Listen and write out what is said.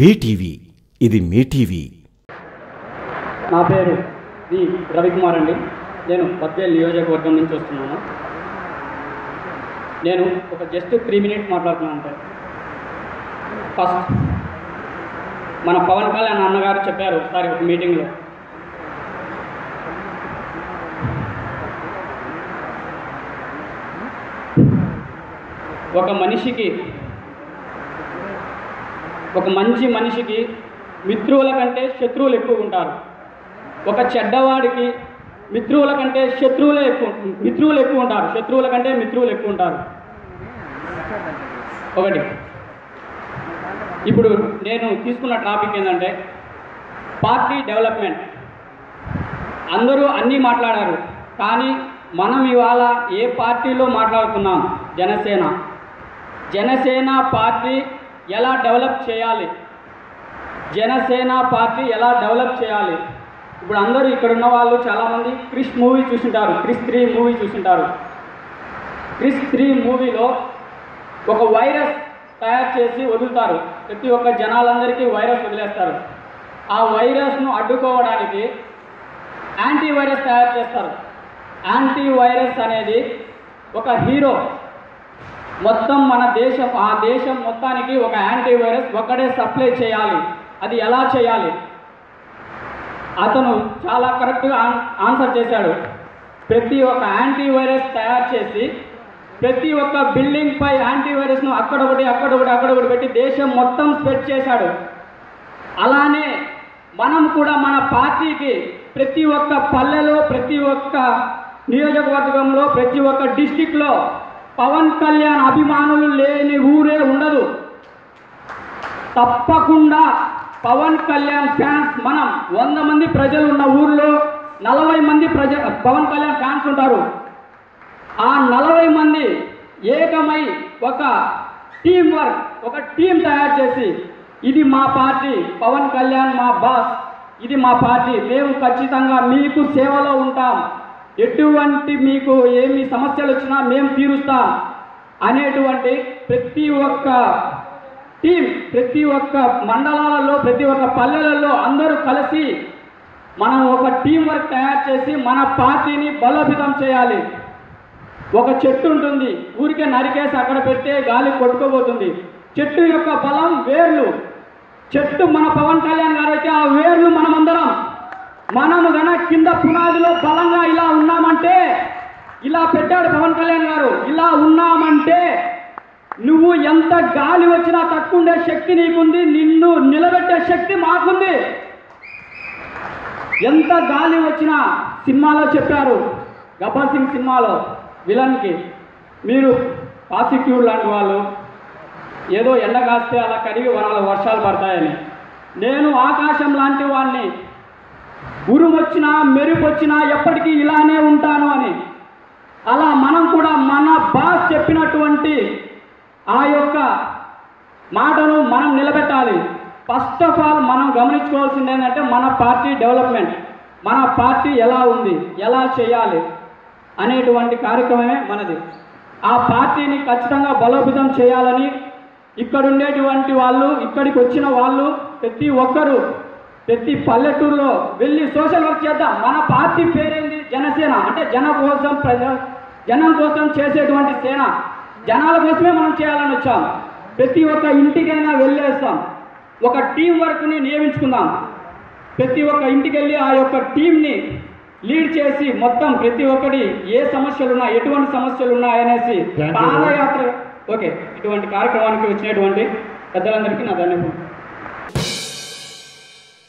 BTV ఇది మీ TV. నా పేరు వి రవికుమార్ అండి. నేను బద్వేల్ నియోజకవర్గం నుంచి వస్తున్నాను. నేను ఒక జస్ట్ త్రీ మినిట్స్ మాట్లాడుతున్నాను అంటే ఫస్ట్ మన పవన్ కళ్యాణ్ అన్నగారు చెప్పారు ఒకసారి ఒక మీటింగ్లో. ఒక మనిషికి ఒక మంచి మనిషికి మిత్రువుల కంటే శత్రువులు ఎక్కువ ఉంటారు. ఒక చెడ్డవాడికి మిత్రువుల కంటే శత్రువులే ఎక్కువ మిత్రువులు ఎక్కువ ఉంటారు. శత్రువుల కంటే మిత్రువులు ఎక్కువ ఉంటారు. ఒకటి. ఇప్పుడు నేను తీసుకున్న టాపిక్ ఏంటంటే పార్టీ డెవలప్మెంట్. అందరూ అన్నీ మాట్లాడారు. కానీ మనం ఇవాళ ఏ పార్టీలో మాట్లాడుతున్నాం? జనసేన. జనసేన పార్టీ ఎలా డెవలప్ చేయాలి? జనసేన పార్టీ ఎలా డెవలప్ చేయాలి? ఇప్పుడు అందరూ ఇక్కడ ఉన్న వాళ్ళు చాలామంది క్రిష్ మూవీ చూసింటారు క్రిష్ త్రీ మూవీ చూసింటారు. క్రిష్ త్రీ మూవీలో ఒక వైరస్ తయారు చేసి వదులుతారు. ప్రతి ఒక్క జనాలందరికీ వైరస్ వదిలేస్తారు. ఆ వైరస్ను అడ్డుకోవడానికి యాంటీ వైరస్ తయారు చేస్తారు. యాంటీ వైరస్ అనేది ఒక హీరో మొత్తం మన దేశం ఆ దేశం మొత్తానికి ఒక యాంటీ వైరస్ ఒక్కడే సప్లై చేయాలి. అది ఎలా చేయాలి? అతను చాలా కరెక్ట్గా ఆన్సర్ చేశాడు. ప్రతి ఒక్క యాంటీ వైరస్ తయారు చేసి ప్రతి ఒక్క బిల్డింగ్ పై యాంటీ వైరస్ను అక్కడొకటి అక్కడొకటి అక్కడొకటి పెట్టి దేశం మొత్తం స్ప్రెడ్ చేశాడు. అలానే మనం కూడా మన పార్టీకి ప్రతి ఒక్క పల్లెలో ప్రతి ఒక్క నియోజకవర్గంలో ప్రతి ఒక్క డిస్టిక్లో పవన్ కళ్యాణ్ అభిమానులు లేని ఊరే ఉండదు. తప్పకుండా పవన్ కళ్యాణ్ ఫ్యాన్స్ మనం. వంద మంది ప్రజలు ఉన్న ఊర్లో నలభై మంది ప్రజ పవన్ కళ్యాణ్ ఫ్యాన్స్ ఉంటారు. ఆ నలభై మంది ఏకమై ఒక టీం వర్క్ ఒక టీం తయారు చేసి ఇది మా పార్టీ పవన్ కళ్యాణ్ మా బాస్ ఇది మా పార్టీ మేము ఖచ్చితంగా మీకు సేవలో ఉంటాం. ఎటువంటి మీకు ఏమి సమస్యలు వచ్చినా మేము తీరుస్తాం అనేటువంటి ప్రతి ఒక్క టీం ప్రతి ఒక్క మండలాలలో ప్రతి ఒక్క పల్లెలలో అందరూ కలిసి మనం ఒక టీం వర్క్ తయారు చేసి మన పార్టీని బలోపేతం చేయాలి. ఒక చెట్టు ఉంటుంది ఊరికే నరికేసి అక్కడ పెడితే గాలి కొట్టుకోబోతుంది చెట్టు యొక్క బలం వేర్లు. చెట్టు మన పవన్ కళ్యాణ్ గారు అయితే ఆ వేర్లు మనమందరం. మనము గన కింద పునాదిలో బలంగా ఇలా ఉన్నామంటే ఇలా పెట్టాడు పవన్ కళ్యాణ్ గారు ఇలా ఉన్నామంటే నువ్వు ఎంత గాలి వచ్చినా తట్టుకుండే శక్తి నీకుంది నిన్ను నిలబెట్టే శక్తి మాకుంది. ఎంత గాలి వచ్చినా సినిమాలో చెప్పారు గబ్బర్ సింగ్ సినిమాలో విలన్కి. మీరు పాసిక్యూర్ లాంటి వాళ్ళు ఏదో ఎండ కాస్తే అలా కరిగి వరాల వర్షాలు పడతాయని. నేను ఆకాశం లాంటి వాడిని ఉరుమొచ్చినా మెరుపు వచ్చినా ఎప్పటికీ ఇలానే ఉంటాను అని. అలా మనం కూడా మన బాస్ చెప్పినటువంటి ఆ యొక్క మాటను మనం నిలబెట్టాలి. ఫస్ట్ ఆఫ్ ఆల్ మనం గమనించుకోవాల్సింది ఏంటంటే మన పార్టీ డెవలప్మెంట్ మన పార్టీ ఎలా ఉంది ఎలా చేయాలి అనేటువంటి కార్యక్రమమే మనది. ఆ పార్టీని ఖచ్చితంగా బలోపేతం చేయాలని ఇక్కడ ఉండేటువంటి వాళ్ళు ఇక్కడికి వచ్చిన వాళ్ళు ప్రతి ఒక్కరూ ప్రతి పల్లెటూరులో వెళ్ళి సోషల్ వర్క్ చేద్దాం. మన పార్టీ పేరేంది? జనసేన. అంటే జన కోసం ప్రజ జనం కోసం చేసేటువంటి సేన. జనాల కోసమే మనం చేయాలని వచ్చాం. ప్రతి ఒక్క ఇంటికైనా వెళ్ళేస్తాం. ఒక టీం వర్క్ని నియమించుకుందాం. ప్రతి ఒక్క ఇంటికి వెళ్ళి ఆ యొక్క టీంని లీడ్ చేసి మొత్తం ప్రతి ఒక్కటి ఏ సమస్యలు ఉన్నాయి ఎటువంటి సమస్యలు ఉన్నాయనేసి పాదయాత్ర ఓకే. ఇటువంటి కార్యక్రమానికి వచ్చినటువంటి పెద్దలందరికీ నా ధన్యవాదాలు.